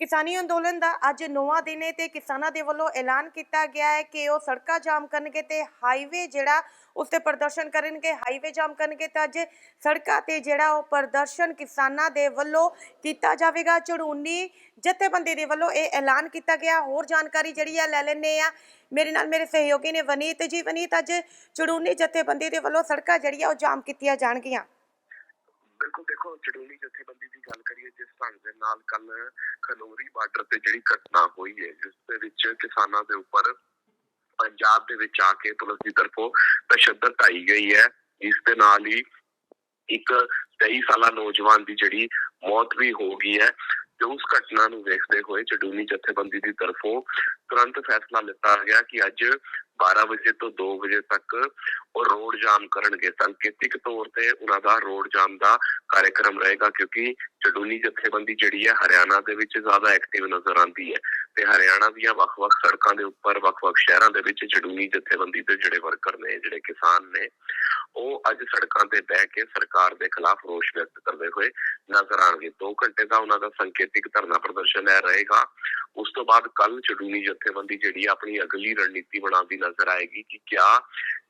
ਕਿਸਾਨੀ ਅੰਦੋਲਨ ਦਾ ਅੱਜ ਨੌਵਾਂ ਦਿਨ ਹੈ ਤੇ ਕਿਸਾਨਾਂ ਦੇ ਵੱਲੋਂ ਐਲਾਨ ਕੀਤਾ ਗਿਆ ਹੈ ਕਿ ਉਹ ਸੜਕਾਂ ਜਾਮ ਕਰਨਗੇ ਤੇ ਹਾਈਵੇ ਜਿਹੜਾ ਉਸ ਤੇ ਪ੍ਰਦਰਸ਼ਨ ਕਰਨਗੇ ਹਾਈਵੇ ਜਾਮ ਕਰਨਗੇ ਤਾਂ ਅੱਜ ਸੜਕਾਂ ਤੇ ਜਿਹੜਾ ਉਹ ਪ੍ਰਦਰਸ਼ਨ ਕਿਸਾਨਾਂ ਦੇ ਵੱਲੋਂ ਕੀਤਾ ਜਾਵੇਗਾ। ਚੜੂਨੀ ਜਥੇਬੰਦੀ ਦੇ ਵੱਲੋਂ ਇਹ ਐਲਾਨ ਕੀਤਾ ਗਿਆ। ਹੋਰ ਜਾਣਕਾਰੀ ਜਿਹੜੀ ਆ ਲੈ ਲੈਣੇ ਆ ਮੇਰੇ ਨਾਲ ਮੇਰੇ ਸਹਿਯੋਗੀ ਨੇ ਵਨੀਤ ਜੀ। ਵਨੀਤ, ਅੱਜ ਚੜੂਨੀ ਜਥੇਬੰਦੀ ਦੇ ਵੱਲੋਂ ਸੜਕਾਂ ਜਿਹੜੀਆਂ ਉਹ ਜਾਮ ਕੀਤੀਆਂ ਜਾਣਗੀਆਂ। ਬਿਲਕੁਲ ਦੇਖੋ ਚੜੂਲੀ ਜਥੇਬੰਦੀ ਦੀ ਗੱਲ ਕਰੀਏ, ਜਿਸ ਢੰਗ ਦੇ ਨਾਲ ਕੱਲ ਖਨੌਰੀ ਬਾਰਡਰ ਤੇ ਜਿਹੜੀ ਘਟਨਾ ਹੋਈ ਹੈ, ਜਿਸ ਦੇ ਵਿੱਚ ਕਿਸਾਨਾਂ ਦੇ ਉੱਪਰ ਪੰਜਾਬ ਦੇ ਵਿੱਚ ਆ ਕੇ ਪੁਲਿਸ ਦੀ ਤਰਫੋਂ ਤਸ਼ੱਦਦ ਢਾਈ ਗਈ ਹੈ। ਇਸ ਦੇ ਨਾਲ ਹੀ ਇੱਕ 23 ਸਾਲਾ ਨੌਜਵਾਨ ਦੀ ਜਿਹੜੀ ਮੌਤ ਵੀ ਹੋ ਗਈ ਹੈ। ਤੇ ਉਸ ਘਟਨਾ ਨੂੰ ਵੇਖਦੇ ਹੋਏ ਚੜੂਨੀ ਜਥੇਬੰਦੀ ਦੀ ਤਰਫੋਂ ਤੁਰੰਤ ਫੈਸਲਾ ਲਿੱਤਾ ਗਿਆ ਕਿ ਅੱਜ 12 ਵਜੇ ਤੋਂ 2 ਵਜੇ ਤੱਕ ਉਹ ਰੋਡ ਜਾਮ ਕਰਨਗੇ। ਸੰਕੇਤਿਕ ਤੌਰ ਤੇ ਉਹਨਾਂ ਦਾ ਰੋਡ ਜਾਮ ਦਾ ਕਾਰਜਕ੍ਰਮ ਰਹੇਗਾ ਕਿਉਂਕਿ ਚੜੂਨੀ ਜਥੇਬੰਦੀ ਜਿਹੜੀ ਹੈ ਹਰਿਆਣਾ ਦੇ ਵਿੱਚ ਜ਼ਿਆਦਾ ਐਕਟਿਵ ਨਜ਼ਰ ਆਉਂਦੀ ਹੈ। ਤੇ ਹਰਿਆਣਾ ਦੀਆਂ ਵੱਖ-ਵੱਖ ਸੜਕਾਂ ਦੇ ਉੱਪਰ, ਵੱਖ-ਵੱਖ ਸ਼ਹਿਰਾਂ ਦੇ ਵਿੱਚ ਚੜੂਨੀ ਜਥੇਬੰਦੀ ਦੇ ਜਿਹੜੇ ਵਰਕਰ ਨੇ, ਜਿਹੜੇ ਕਿਸਾਨ ਨੇ, ਉਹ ਅੱਜ ਸੜਕਾਂ ਤੇ ਬਹਿ ਕੇ ਸਰਕਾਰ ਦੇ ਖਿਲਾਫ ਰੋਸ ਵਿਅਕਤ ਕਰਦੇ ਹੋਏ ਨਜ਼ਰ ਆਣਗੇ 2 ਘੰਟੇ ਦਾ ਉਹਨਾਂ ਦਾ ਸੰਕੇਤਿਕ ਧਰਨਾ ਪ੍ਰਦਰਸ਼ਨ ਹੈ, ਰਹੇਗਾ। ਉਸ ਤੋਂ ਬਾਅਦ ਕੱਲ ਚੜੂਨੀ ਜਥੇਬੰਦੀ ਜਿਹੜੀ ਆਪਣੀ ਅਗਲੀ ਰਣਨੀਤੀ ਬਣਾਉਂਦੀ ਨਜ਼ਰ ਆਏਗੀ ਕਿ ਕਿਆ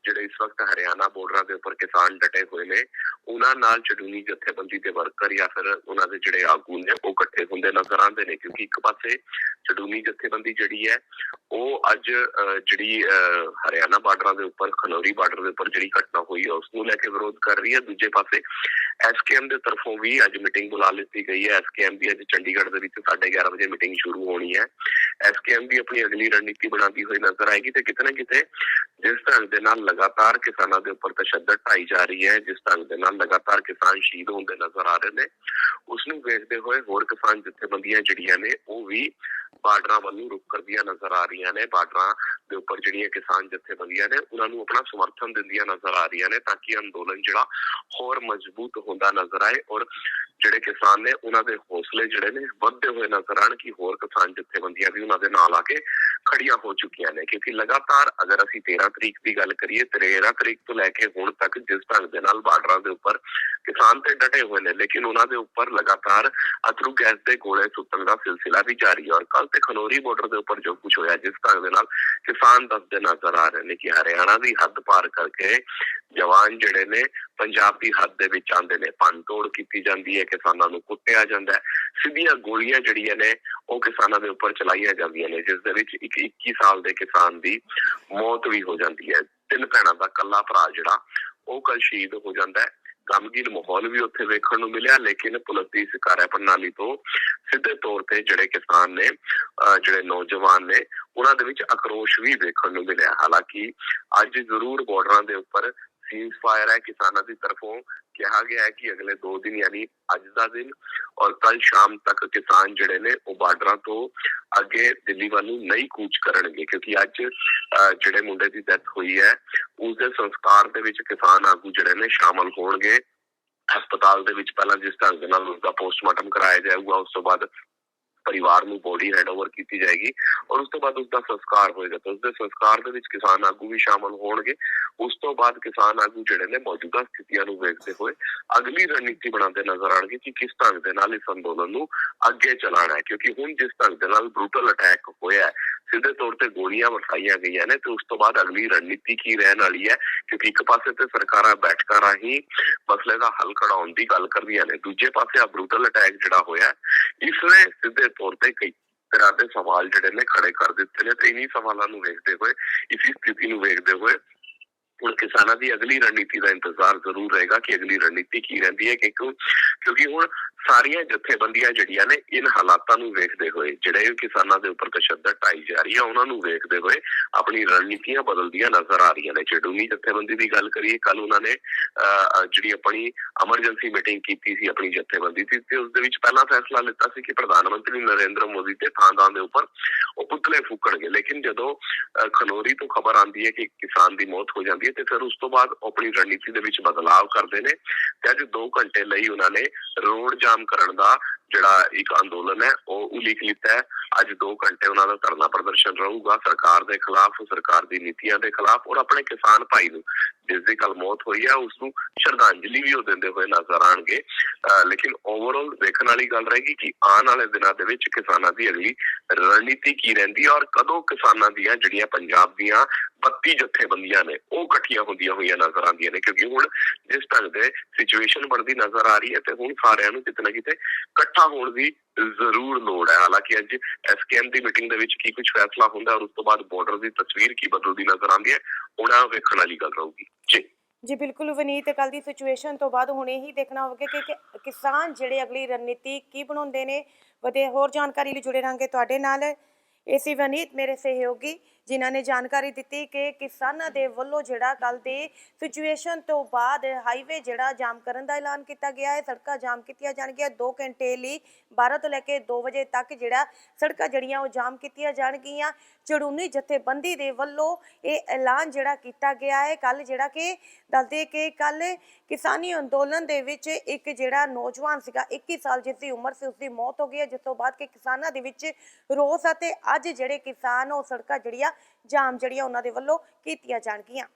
ਜਿਹੜੇ ਇਸ ਵਕਤ ਹਰਿਆਣਾ ਬਾਰਡਰਾਂ ਦੇ ਉੱਪਰ ਕਿਸਾਨ ਡਟੇ ਹੋਏ ਨੇ, ਉਹਨਾਂ ਨਾਲ ਚੜੂਨੀ ਜਥੇਬੰਦੀ ਦੇ ਵਰਕਰ ਜਾਂ ਫਿਰ ਉਹਨਾਂ ਦੇ ਜਿਹੜੇ ਆਗੂ ਨੇ, ਉਹ ਇਕੱਠੇ ਹੁੰਦੇ ਨਜ਼ਰ ਆਉਂਦੇ ਨੇ। ਕਿਉਂਕਿ ਇੱਕ ਪਾਸੇ ਚੜੂਨੀ ਜਥੇਬੰਦੀ ਜਿਹੜੀ ਹੈ, ਉਹ ਅੱਜ ਜਿਹੜੀ ਹਰਿਆਣਾ ਬਾਰਡਰਾਂ ਦੇ ਉੱਪਰ, ਖਨੌਰੀ ਬਾਰਡਰ ਦੇ ਉੱਪਰ ਜਿਹੜੀ ਘਟਨਾ ਹੋਈ ਹੈ, ਉਸ ਨੂੰ ਲੈ ਕੇ ਵਿਰੋਧ ਕਰ ਰਹੀ ਹੈ। ਦੂਜੇ ਪਾਸੇ ਐਸਕੇਐਮ ਦੇ ਤਰਫੋਂ ਵੀ ਅੱਜ ਮੀਟਿੰਗ ਬੁਲਾ ਲਿੱਤੀ ਗਈ ਹੈ। ਐਸਕੇਐਮ ਦੀ ਅੱਜ ਚੰਡੀਗੜ੍ਹ ਦੇ ਵਿੱਚ 11:30 ਵਜੇ ਮੀਟਿੰਗ ਸ਼ੁਰੂ ਹੋਣੀ ਹੈ। ਐਸਕੇਐਮ ਵੀ ਆਪਣੀ ਅਗਲੀ ਰਣਨੀਤੀ ਬਣਾਉਂਦੀ ਹੋਈ ਨਜ਼ਰ ਆਏਗੀ ਤੇ ਕਿਤੇ ਨਾ ਕਿਤੇ ਜਿਸ ਢੰਗ ਦੇ ਨਾਲ ਲਗਾਤਾਰ ਕਿਸਾਨਾਂ ਦੇ ਉੱਪਰ ਤਸ਼ੱਦਦ ਢਾਈ ਜਾ ਰਹੀ ਹੈ, ਜਿਸ ਢੰਗ ਦੇ ਨਾਲ ਲਗਾਤਾਰ ਕਿਸਾਨ ਸ਼ਹੀਦ ਹੁੰਦੇ ਨਜ਼ਰ ਆ ਰਹੇ ਨੇ, ਉਸ ਨੂੰ ਵੇਖਦੇ ਹੋਏ ਹੋਰ ਕਿਸਾਨ ਜਥੇਬੰਦੀਆਂ ਜਿਹੜੀਆਂ ਨੇ, ਉਹ ਵੀ ਬਾਰਡਰਾਂ ਵੱਲੋਂ ਨੂੰ ਰੁਕ ਕਰਦੀਆਂ ਨਜ਼ਰ ਆ ਰਹੀਆਂ ਨੇ, ਬਾਰਡਰਾਂ ਦੇ ਉੱਪਰ ਜਿਹੜੀਆਂ ਕਿਸਾਨ ਜਥੇਬੰਦੀਆਂ ਨੇ, ਉਹਨਾਂ ਨੂੰ ਆਪਣਾ ਸਮਰਥਨ ਦਿੰਦੀਆਂ ਨਜ਼ਰ ਆ ਰਹੀਆਂ ਨੇ ਤਾਂ ਕਿ ਅੰਦੋਲਨ ਜਿਹੜਾ ਹੋਰ ਮਜ਼ਬੂਤ ਹੁੰਦਾ ਨਜ਼ਰ ਆਏ ਔਰ ਜਿਹੜੇ ਕਿਸਾਨ ਨੇ ਉਹਨਾਂ ਦੇ ਹੌਸਲੇ ਜਿਹੜੇ ਨੇ ਵੱਧਦੇ ਹੋਏ ਨਜ਼ਰ ਆਣ ਕਿ ਹੋਰ ਕਿਸਾਨ ਜਥੇਬੰਦੀਆਂ ਵੀ ਉਹਨਾਂ ਦੇ ਨਾਲ ਆ ਕੇ ਖੜੀਆਂ ਹੋ ਚੁੱਕੀਆਂ ਨੇ। ਕਿਉਂਕਿ ਲਗਾਤਾਰ ਅਗਰ ਅਸੀਂ 13 ਤਰੀਕ ਦੀ ਗੱਲ ਕਰੀਏ 13 ਤਰੀਕ ਤੋਂ ਲੈ ਕੇ ਹੁਣ ਤੱਕ ਜਿਸ ਢੰਗ ਦੇ ਨਾਲ ਬਾਰਡਰਾਂ ਦੇ ਉੱਪਰ ਕਿਸਾਨ ਤੇ ਡਟੇ ਹੋਏ ਨੇ, ਲੇਕਿਨ ਉਹਨਾਂ ਦੇ ਉੱਪਰ ਲਗਾਤਾਰ ਅਥਰੂ ਗੈਸ ਦੇ ਗੋਲੇ ਸੁੱਟਣ ਦਾ ਸਿਲਸਿਲਾ ਵੀ ਜਾਰੀ ਹੈ ਔਰ ਕੱਲ ਤੇ ਖਨੌਰੀ ਬਾਰਡਰ ਦੇ ਉੱਪਰ ਜੋ ਕੁਝ ਹੋਇਆ, ਜਿਸ ਢੰਗ ਦੇ ਨਾਲ ਕਿਸਾਨ ਦੱਸਦੇ ਨਜ਼ਰ ਆ ਰਹੇ ਨੇ ਕਿ ਹਰਿਆਣਾ ਦੀ ਹੱਦ ਪਾਰ ਕਰਕੇ ਜਵਾਨ ਜਿਹੜੇ ਨੇ ਪੰਜਾਬ ਦੀ ਹੱਦ ਦੇ ਵਿੱਚ ਆਉਂਦੇ ਨੇ। ਭੰਨ ਤੋੜ ਕੀਤੀ ਜਾਂਦੀ ਹੈ, ਕਿਸਾਨਾਂ ਨੂੰ ਕੁੱਟਿਆ ਜਾਂਦਾ ਹੈ। ਸਿੱਧੀਆਂ ਗੋਲੀਆਂ ਜਿਹੜੀਆਂ ਨੇ, ਉਹ ਕਿਸਾਨਾਂ ਦੇ ਉੱਪਰ ਚਲਾਈਆਂ ਜਾਂਦੀਆਂ ਨੇ, ਜਿਸ ਦੇ ਵਿੱਚ ਇੱਕ 21 ਸਾਲ ਦੇ ਕਿਸਾਨ ਦੀ ਮੌਤ ਵੀ ਹੋ ਜਾਂਦੀ ਹੈ। ਤਿੰਨ ਭੈਣਾਂ ਦਾ ਕੱਲਾ ਭਰਾ ਜਿਹੜਾ, ਉਹ ਕੱਲ ਸ਼ਹੀਦ ਹੋ ਜਾਂਦਾ ਹੈ। ਗਮਗੀਨ ਮਾਹੌਲ ਵੀ ਉੱਥੇ ਵੇਖਣ ਨੂੰ ਮਿਲਿਆ, ਲੇਕਿਨ ਪੁਲਿਸ ਦੀ ਇਸ ਕਾਰਜ ਪ੍ਰਣਾਲੀ ਤੋਂ ਸਿੱਧੇ ਤੌਰ ਤੇ ਜਿਹੜੇ ਕਿਸਾਨ ਨੇ, ਅਹ ਜਿਹੜੇ ਨੌਜਵਾਨ ਨੇ, ਉਹਨਾਂ ਦੇ ਵਿੱਚ ਆਕਰੋਸ਼ ਵੀ ਵੇਖਣ ਨੂੰ ਮਿਲਿਆ। ਹਾਲਾਂਕਿ ਅੱਜ ਜ਼ਰੂਰ ਬਾਰਡਰਾਂ ਦੇ ਉੱਪਰ ਸੀਜ਼ ਫਾਇਰ ਹੈ, ਕਿਸਾਨਾਂ ਦੀ ਤਰਫੋਂ ਕਿਹਾ ਗਿਆ ਹੈ ਕਿ ਅਗਲੇ 2 ਦਿਨ ਯਾਨੀ ਅੱਜ ਦਾ ਦਿਨ ਔਰ ਕੱਲ ਸ਼ਾਮ ਤੱਕ ਕਿਸਾਨ ਜਿਹੜੇ ਨੇ ਉਹ ਬਾਰਡਰਾਂ ਤੋਂ ਅੱਗੇ ਦਿੱਲੀ ਵੱਲ ਨੂੰ ਨਹੀਂ ਕੂਚ ਕਰਨਗੇ ਕਿਉਂਕਿ ਅੱਜ ਜਿਹੜੇ ਮੁੰਡੇ ਦੀ ਡੈਥ ਹੋਈ ਹੈ ਉਸ ਦੇ ਸੰਸਕਾਰ ਦੇ ਵਿੱਚ ਕਿਸਾਨ ਆਗੂ ਜਿਹੜੇ ਨੇ ਸ਼ਾਮਲ ਹੋਣਗੇ। ਹਸਪਤਾਲ ਦੇ ਵਿੱਚ ਪਹਿਲਾਂ ਜਿਸ ਢੰਗ ਦੇ ਨਾਲ ਉਸਦਾ ਪੋਸਟਮਾਰਟਮ ਕਰਾਇਆ ਜਾਊਗਾ, ਉਸ ਤੋਂ ਬਾਅਦ ਪਰਿਵਾਰ ਨੂੰ ਬੋਡੀ ਹੈਂਡਓਵਰ ਕੀਤੀ ਜਾਏਗੀ ਔਰ ਉਸ ਤੋਂ ਬਾਅਦ ਉਸਦਾ ਸੰਸਕਾਰ ਹੋਏਗਾ। ਤਾਂ ਉਸਦੇ ਸੰਸਕਾਰ ਦੇ ਵਿੱਚ ਕਿਸਾਨ ਆਗੂ ਵੀ ਸ਼ਾਮਲ ਹੋਣਗੇ। ਉਸ ਤੋਂ ਬਾਅਦ ਕਿਸਾਨ ਆਗੂ ਜਿਹੜੇ ਨੇ ਮੌਜੂਦਾ ਸਥਿਤੀਆਂ ਨੂੰ ਵੇਖਦੇ ਹੋਏ ਅਗਲੀ ਰਣਨੀਤੀ ਬਣਾਉਂਦੇ ਨਜ਼ਰ ਆਣਗੇ ਕਿ ਕਿਸ ਢੰਗ ਦੇ ਨਾਲ ਇਸ ਅੰਦੋਲਨ ਨੂੰ ਅੱਗੇ ਚਲਾਉਣਾ ਹੈ। ਕਿਉਂਕਿ ਹੁਣ ਜਿਸ ਢੰਗ ਦੇ ਨਾਲ ਬਰੂਟਲ ਅਟੈਕ ਹੋਇਆ ਸਿੱਧੇ ਤੌਰ ਤੇ ਗੋਲੀਆਂ ਵਰਸਾਈਆਂ ਗਈਆਂ ਨੇ ਤੇ ਉਸ ਤੋਂ ਬਾਅਦ ਅਗਲੀ ਰਣਨੀਤੀ ਕੀ ਰਹਿਣ ਵਾਲੀ ਹੈ ਕਿਉਂਕਿ ਇੱਕ ਪਾਸੇ ਤੇ ਸਰਕਾਰਾਂ ਬੈਠਕਾਂ ਰਾਹੀਂ ਮਸਲੇ ਦਾ ਹੱਲ ਕਢਾਉਣ ਦੀ ਗੱਲ ਕਰਦੀਆਂ ਨੇ, ਦੂਜੇ ਪਾਸੇ ਆ ਬਰੂਟਲ ਅਟੈਕ ਜਿਹੜਾ ਹੋਇਆ, ਇਸ ਨੇ ਸਿੱਧੇ ਤੌਰ ਤੇ ਕਈ ਤਰ੍ਹਾਂ ਦੇ ਸਵਾਲ ਜਿਹੜੇ ਨੇ ਖੜੇ ਕਰ ਦਿੱਤੇ ਨੇ ਤੇ ਇन्हीं ਸਵਾਲਾਂ ਨੂੰ ਵੇਖਦੇ ਹੋਏ, ਇਸੀ ਸਥਿਤੀ ਨੂੰ ਵੇਖਦੇ ਹੋਏ ਹੁਣ ਕਿਸਾਨਾਂ ਦੀ ਅਗਲੀ ਰਣਨੀਤੀ ਦਾ ਇੰਤਜ਼ਾਰ ਜ਼ਰੂਰ ਰਹੇਗਾ ਕਿ ਅਗਲੀ ਰਣਨੀਤੀ ਕੀ ਰਹਿੰਦੀ ਹੈ ਕਿਉਂਕਿ ਕਿਉਂਕਿ ਹੁਣ ਸਾਰੀਆਂ ਜਥੇਬੰਦੀਆਂ ਜਿਹੜੀਆਂ ਨੇ ਇਨ ਹਾਲਾਤਾਂ ਨੂੰ ਵੇਖਦੇ ਹੋਏ ਜਿਹੜੇ ਕਿਸਾਨਾਂ ਦੇ ਉੱਪਰ ਤਸ਼ੱਦਦ ਢਾਈ ਜਾ ਰਹੀ ਹੈ ਉਹਨਾਂ ਨੂੰ ਵੇਖਦੇ ਹੋਏ ਆਪਣੀ ਰਣਨੀਤੀਆਂ ਬਦਲਦੀਆਂ ਨਜ਼ਰ ਆ ਰਹੀਆਂ ਨੇ। ਚੜੂਨੀ ਜਥੇਬੰਦੀ ਦੀ ਗੱਲ ਕਰੀਏ ਕੱਲ ਉਹਨਾਂ ਨੇ ਅਹ, ਜਿਹੜੀ ਆਪਣੀ ਐਮਰਜੈਂਸੀ ਮੀਟਿੰਗ ਕੀਤੀ ਸੀ ਆਪਣੀ ਜਥੇਬੰਦੀ ਦੀ ਤੇ ਉਸ ਦੇ ਵਿੱਚ ਪਹਿਲਾ ਫੈਸਲਾ ਲਿੱਤਾ ਸੀ ਕਿ ਪ੍ਰਧਾਨ ਮੰਤਰੀ ਨਰਿੰਦਰ ਮੋਦੀ ਤੇ ਥਾਂ-ਥਾਂ ਦੇ ਉੱਪਰ ਉਹ ਪੁਤਲੇ ਫੂਕਣਗੇ। ਲੇਕਿਨ ਜਦੋਂ ਅਹ, ਖਨੌਰੀ ਤੋਂ ਖਬਰ ਆਉਂਦੀ ਹੈ ਕਿ ਕਿਸਾਨ ਦੀ ਮੌਤ ਹੋ ਜਾਂਦੀ ਹੈ ਤੇ ਫਿਰ ਉਸ ਤੋਂ ਬਾਅਦ ਉਹ ਆਪਣੀ ਰਣਨੀਤੀ ਦੇ ਵਿੱਚ ਬਦਲਾਅ ਕਰਦੇ ਨੇ ਤੇ ਅੱਜ 2 ਘੰਟੇ ਲਈ ਉਹਨਾਂ ਨੇ ਰੋਡ ਜਾਮ ਕਰਨ ਦਾ ਜਿਹੜਾ ਇੱਕ ਅੰਦੋਲਨ ਹੈ, ਉਹ ਉਲੀਕ ਲਿੱਤਾ ਹੈ। ਅੱਜ 2 ਘੰਟੇ ਉਹਨਾਂ ਦਾ ਧਰਨਾ ਪ੍ਰਦਰਸ਼ਨ ਰਹੂਗਾ, ਸਰਕਾਰ ਦੇ ਖਿਲਾਫ, ਸਰਕਾਰ ਦੀ ਨੀਤੀਆਂ ਦੇ ਖਿਲਾਫ ਔਰ ਆਪਣੇ ਕਿਸਾਨ ਭਾਈ ਨੂੰ, ਜਿਸ ਦੀ ਕੱਲ ਮੌਤ ਹੋਈ ਹੈ, ਉਸ ਨੂੰ ਸ਼ਰਧਾਂਜਲੀ ਵੀ ਉਹ ਦਿੰਦੇ ਹੋਏ ਨਜ਼ਰ ਆਣਗੇ ਲੇਕਿਨ ਓਵਰਆਲ ਦੇਖਣ ਵਾਲੀ ਗੱਲ ਰਹੇਗੀ ਕਿ ਆਉਣ ਵਾਲੇ ਦਿਨਾਂ ਦੇ ਵਿੱਚ ਕਿਸਾਨਾਂ ਦੀ ਅਗਲੀ ਰਣਨੀਤੀ ਕੀ ਰਹਿੰਦੀ ਹੈ ਔਰ ਕਦੋਂ ਕਿਸਾਨਾਂ ਦੀਆਂ ਜਿਹੜੀਆਂ ਪੰਜਾਬ ਦੀਆਂ 32 ਜਥੇਬੰਦੀਆਂ ਨੇ, ਉਹ ਇਕੱਠੀਆਂ ਹੁੰਦੀਆਂ ਹੋਈਆਂ ਨਜ਼ਰ ਆਉਂਦੀਆਂ ਨੇ। ਕਿਉਂਕਿ ਹੁਣ ਜਿਸ ਢੰਗ ਦੇ ਸਿਚੁਏਸ਼ਨ ਬਣਦੀ ਨਜ਼ਰ ਆ ਰਹੀ ਹੈ ਤੇ ਹੁਣ ਸਾਰਿਆਂ ਨੂੰ ਕਿਤੇ ਨਾ ਕਿਤੇ ਇਕੱਠਾ ਹੋਣ ਦੀ ਜ਼ਰੂਰ ਲੋੜ ਹੈ। ਹਾਲਾਂਕਿ ਅੱਜ ਐਸਕੇਐਮ ਦੀ ਮੀਟਿੰਗ ਦੇ ਵਿੱਚ ਕੀ ਕੁਝ ਫੈਸਲਾ ਹੁੰਦਾ ਔਰ ਉਸ ਤੋਂ ਬਾਅਦ ਬਾਰਡਰ ਦੀ ਤਸਵੀਰ ਕੀ ਬਦਲਦੀ ਨਜ਼ਰ ਆਉਂਦੀ ਹੈ, ਉਹਨਾਂ ਵੇਖਣ ਵਾਲੀ ਗੱਲ ਰਹੂਗੀ। ਜੀ। ਜੀ, ਬਿਲਕੁਲ ਵਨੀਤ ਕੱਲ ਦੀ ਸਿਚੁਏਸ਼ਨ ਤੋਂ ਬਾਅਦ ਹੁਣ ਇਹੀ ਦੇਖਣਾ ਹੋਵੇਗਾ ਕਿ ਕਿਸਾਨ ਜਿਹੜੇ ਅਗਲੀ ਰਣਨੀਤੀ ਕੀ ਬਣਾਉਂਦੇ ਨੇ। ਵਧੇ ਹੋਰ ਜਾਣਕਾਰੀ ਲਈ ਜੁੜੇ ਰਹਾਂਗੇ ਤੁਹਾਡੇ ਨਾਲ। ਏਸੀ ਵਨੀਤ, ਮੇਰੇ ਸਹਿਯੋਗੀ ਜਿਨ੍ਹਾਂ ਨੇ ਜਾਣਕਾਰੀ ਦਿੱਤੀ ਕਿ ਕਿਸਾਨਾਂ ਦੇ ਵੱਲੋਂ ਜਿਹੜਾ ਕੱਲ ਦੇ ਸਿਚੁਏਸ਼ਨ ਤੋਂ ਬਾਅਦ ਹਾਈਵੇ ਜਿਹੜਾ ਜਾਮ ਕਰਨ ਦਾ ਐਲਾਨ ਕੀਤਾ ਗਿਆ ਹੈ, ਸੜਕਾਂ ਜਾਮ ਕੀਤੀਆਂ ਜਾਣਗੀਆਂ 2 ਘੰਟੇ ਲਈ 12 ਤੋਂ ਲੈ ਕੇ 2 ਵਜੇ ਤੱਕ ਜਿਹੜਾ ਸੜਕਾਂ ਜਿਹੜੀਆਂ ਉਹ ਜਾਮ ਕੀਤੀਆਂ ਜਾਣਗੀਆਂ। ਚੜੂਨੀ ਜਥੇਬੰਦੀ ਦੇ ਵੱਲੋਂ ਇਹ ਐਲਾਨ ਜਿਹੜਾ ਕੀਤਾ ਗਿਆ ਹੈ ਕੱਲ ਜਿਹੜਾ ਕਿ ਦੱਸਦੇ ਕਿ ਕੱਲ ਕਿਸਾਨੀ ਅੰਦੋਲਨ ਦੇ ਵਿੱਚ ਇੱਕ ਜਿਹੜਾ ਨੌਜਵਾਨ ਸੀਗਾ 21 ਸਾਲ ਜਿਸ ਦੀ ਉਮਰ ਸੀ ਉਸ ਦੀ ਮੌਤ ਹੋ ਗਈ ਹੈ, ਜਿਸ ਤੋਂ ਬਾਅਦ ਕਿ ਕਿਸਾਨਾਂ ਦੇ ਵਿੱਚ ਰੋਸ ਅਤੇ ਅੱਜ ਜਿਹੜੇ ਕਿਸਾਨ ਉਹ ਸੜਕਾਂ ਜਿਹੜੀਆਂ ਜਾਮ ਜਿਹੜੀਆਂ ਉਹਨਾਂ ਦੇ ਵੱਲੋਂ ਕੀਤੀਆਂ ਜਾਣਗੀਆਂ।